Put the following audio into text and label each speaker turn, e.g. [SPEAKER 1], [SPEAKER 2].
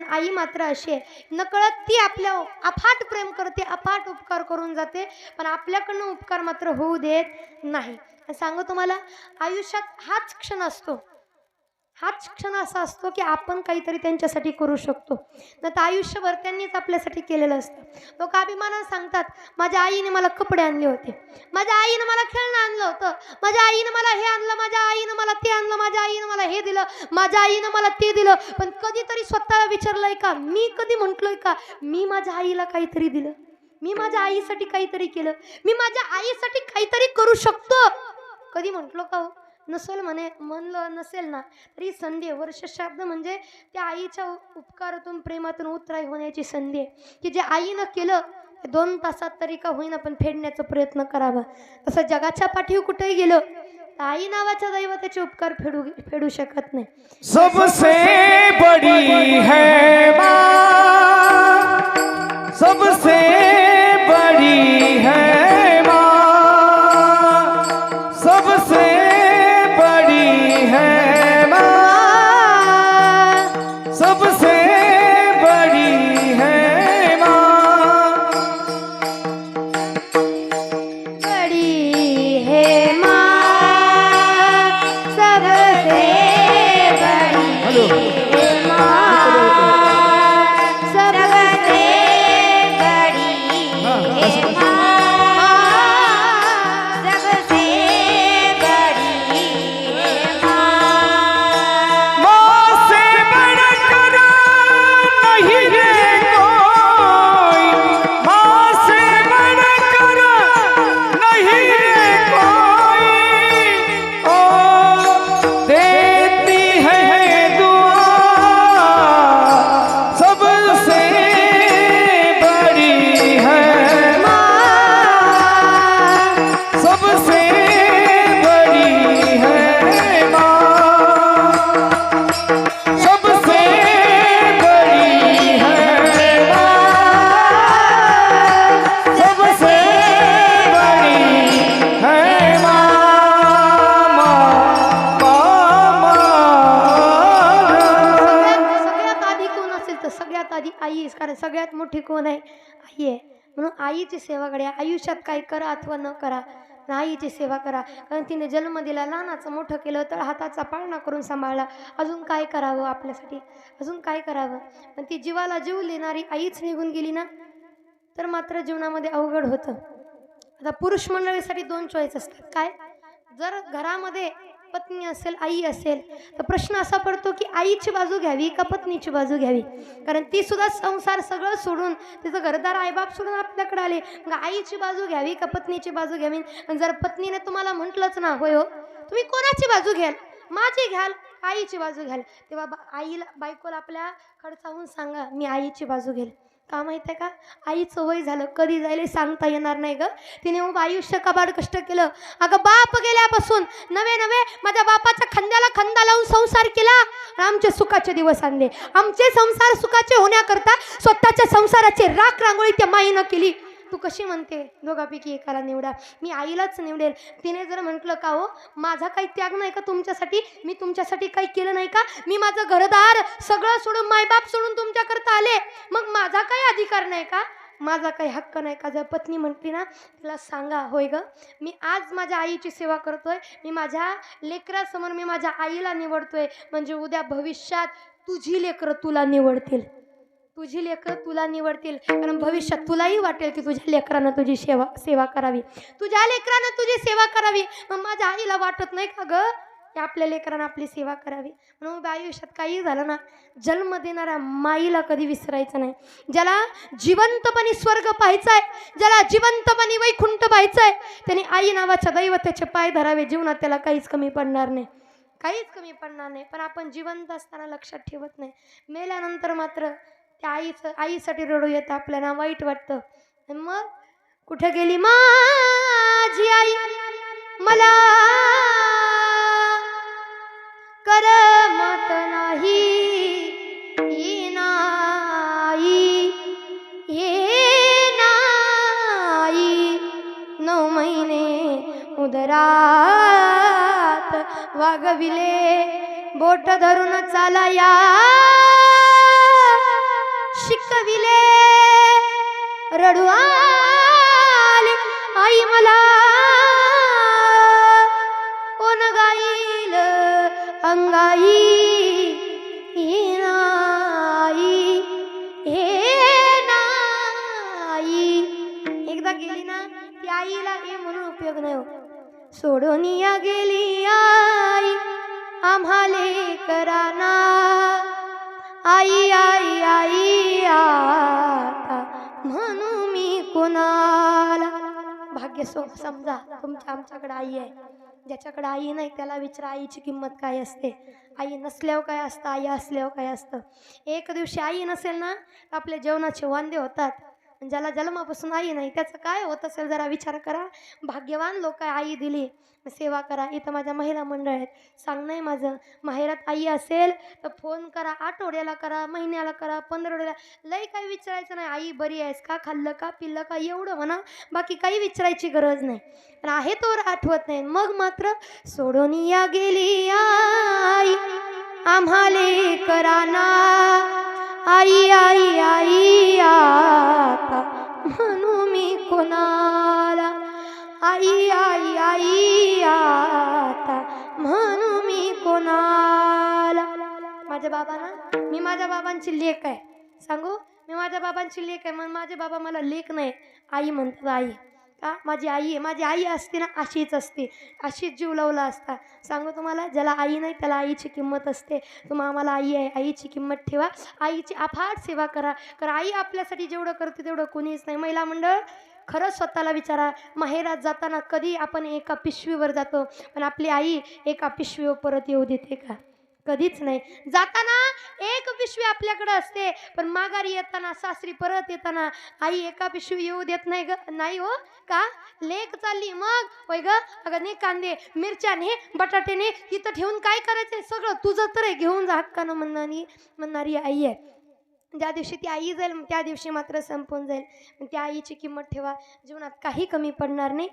[SPEAKER 1] आई मात्र अशी आहे. नकळत ती आपल्या अफाट प्रेम करते अफाट उपकार करून जाते पण आपल्याकडनं उपकार मात्र होऊ देत नाही. सांगू तुम्हाला आयुष्यात हाच क्षण असतो. हाच क्षण असा असतो की आपण काहीतरी त्यांच्यासाठी करू शकतो. नाही तर आयुष्यभर त्यांनीच आपल्यासाठी केलेलं असतं. लोक अभिमानानं सांगतात माझ्या आईने मला कपडे आणले होते. माझ्या आईनं मला खेळणं आणलं होतं. माझ्या आईनं मला हे आणलं माझ्या आईनं मला ते आणलं माझ्या आईनं मला हे दिलं माझ्या आईनं मला ते दिलं. पण कधीतरी स्वतःला विचारलंय का मी कधी म्हटलोय का मी माझ्या आईला काहीतरी दिलं? मी माझ्या आईसाठी काहीतरी केलं? मी माझ्या आईसाठी काहीतरी करू शकतो? कधी म्हटलो का हो? नसेल म्हणे म्हणलं नसेल ना तरी संधी आहे. वर्ष शब्द म्हणजे त्या आईच्या उपकारातून प्रेमातून उतराई होण्याची संधी आहे. की जे आईनं केलं ते दोन तासात तरी का होईना पण फेडण्याचा प्रयत्न करावा. तसं जगाच्या पाठीवर कुठेही गेलं तर आई नावाच्या दैवताचे उपकार फेडू फेडू शकत नाही.
[SPEAKER 2] सबसे बड़ी है माँ सबसे बड़ी है
[SPEAKER 1] सगळ्यात मोठी कोण आहे? आई आहे. म्हणून आईची सेवा करा. आयुष्यात काही करा अथवा न करा. आईची सेवा करा. कारण तिने जन्म दिला लहानाचं मोठं केलं तर हाताचा पाळणा करून सांभाळला अजून काय करावं आपल्यासाठी? अजून काय करावं? पण ती जीवाला जीव देणारी आईच निघून गेली ना? तर मात्र जीवनामध्ये अवघड होतं. आता पुरुष मंडळीसाठी दोन चॉईस असतात. काय? जर घरामध्ये पत्नी असेल आई असेल तर प्रश्न असा पडतो की आईची बाजू घ्यावी का पत्नीची बाजू घ्यावी? कारण ती सुद्धा संसार सगळं सोडून तिचं घरदार आईबाप सोडून आपल्याकडे आले. मग आईची बाजू घ्यावी का पत्नीची बाजू घ्यावी? आणि जर पत्नीने तुम्हाला म्हटलंच ना होय हो तुम्ही कोणाची बाजू घ्याल? माझी घ्याल आईची बाजू घ्याल. तेव्हा बा आईला बायकोला आपल्या खडसावून सांगा मी आईची बाजू घेईल. का माहिती आहे का? आईचं वय झालं कधी जायला सांगता येणार नाही ग. तिने मग आयुष्य कबाड कष्ट केलं. अगं बाप गेल्यापासून नवे नवे माझ्या बापाच्या खांद्याला खांदा लावून संसार केला. आमचे सुखाचे दिवस आणले. आमचे संसार सुखाचे होण्याकरता स्वतःच्या संसाराची राख रांगोळी त्या माईनं केली. तू कशी म्हणते? दोघापैकी एकाला निवडा. मी आईलाच निवडेल. तिने जर म्हटलं का हो माझा काही त्याग नाही का तुमच्यासाठी? मी तुमच्यासाठी काही केलं नाही का? मी माझं घरदार सगळं सोडून मायबाप सोडून तुमच्याकरता आले. मग माझा काही अधिकार नाही का? माझा काही हक्क नाही का? जर पत्नी म्हटली ना तिला सांगा होय ग? मी आज माझ्या आईची सेवा करतोय. मी माझ्या लेकरासमोर मी माझ्या आईला निवडतोय. म्हणजे उद्या भविष्यात तुझी लेकरं तुला निवडतील. तुझी लेकरं तुला निवडतील. कारण भविष्यात तुलाही वाटेल की तुझ्या लेकरानं तुझी सेवा सेवा करावी. तुझ्या लेकरानं तुझी सेवा करावी. मग माझ्या आईला वाटत नाही का ग? की आपल्या लेकरानं आपली सेवा करावी. म्हणून उभ्या आयुष्यात काही झालं ना जन्म देणाऱ्या माईला कधी विसरायचं नाही. ज्याला जिवंतपणी स्वर्ग पाहायचा आहे ज्याला जिवंतपणी वैकुंठ पाहायचं आहे त्याने आई नावाच्या दैवताचे पाय धरावे. जीवनात त्याला काहीच कमी पडणार नाही. काहीच कमी पडणार नाही. पण आपण जिवंत असताना लक्षात ठेवत नाही. मेल्यानंतर मात्र त्या आईचं आईसाठी रडू येतं आपल्याला वाईट वाटतं. मग कुठं गेली माझी आई? मला करमत नाही. नाही हे नाही. नऊ महिने उदरात वागविले बोट धरून चाला या रडू आली आई मला कोण गाईल? अंगाई हे नाही हे नाही एकदा गेली ना ती आईला हे म्हणून उपयोग नाही हो. सोडून या गेली आई आम्हाले कराना आई आई आई आता म्हणू मी कोणाला? भाग्य सो समजा तुमच्या आमच्याकडे आई आहे. ज्याच्याकडे आई नाही त्याला विचारा आईची किंमत काय असते. आई नसल्यावर काय असतं? आई असल्यावर काय असतं? एक दिवशी आई नसेल ना आपल्या जेवणाचे वांदे होतात. ज्याला जन्मापासून आई नाही त्याचं काय होत असेल जरा विचार करा. भाग्यवान लोक आई दिली. सेवा करा. इथं माझ्या महिला मंडळ आहेत. सांगणं आहे माझं. माहेरात आई असेल तर फोन करा. आठवड्याला करा महिन्याला करा पंधरवड्याला. लई काही विचारायचं नाही. आई बरी आहेस का? खाल्लं का? पिल्लं का? एवढं म्हणा. बाकी काही विचारायची गरज नाही. पण आहे तोवर आठवत नाही. मग मात्र सोडून या गेली आई. आम्हाले कराना आई आई आई आता म्हणू मी कोणाला? आई आई आई आता म्हणू मी कोणाला? माझ्या बाबांना? मी माझ्या बाबांची लेख आहे. सांगू? मी माझ्या बाबांची लेख आहे मग माझे बाबा मला लेख नाही. आई म्हणतात आई. का माझी आई आहे. माझी आई असते ना अशीच असते. अशीच जीव लावला असता. सांगू तुम्हाला ज्याला आई नाही त्याला आईची किंमत असते. तुम्हा आम्हाला आई आहे. आईची किंमत ठेवा. आईची अफाट सेवा करा. कारण आई आपल्यासाठी जेवढं करते तेवढं कोणीच नाही. महिला मंडळ खरंच स्वतःला विचारा. माहेरात जाताना कधी आपण एका पिशवीवर जातो? पण आपली आई एका पिशवीवर परत येऊ देते का? कधीच नाही. जाताना एक पिशवी आपल्याकडे असते पण माघारी येताना सासरी परत येताना आई एका पिशवी येऊ देत नाही ग नाही हो का? लेक चालली मग? होय ग? अगं नाही कांदे मिरच्याने बटाट्याने इथं ठेवून काय करायचंय सगळं? तुझं तर आहे घेऊन जा हक्कानं म्हणणारी म्हणणारी आई आहे. ज्या दिवशी ती आई जाईल त्या दिवशी मात्र संपून जाईल. त्या आईची किंमत ठेवा. जीवनात काही कमी पडणार नाही.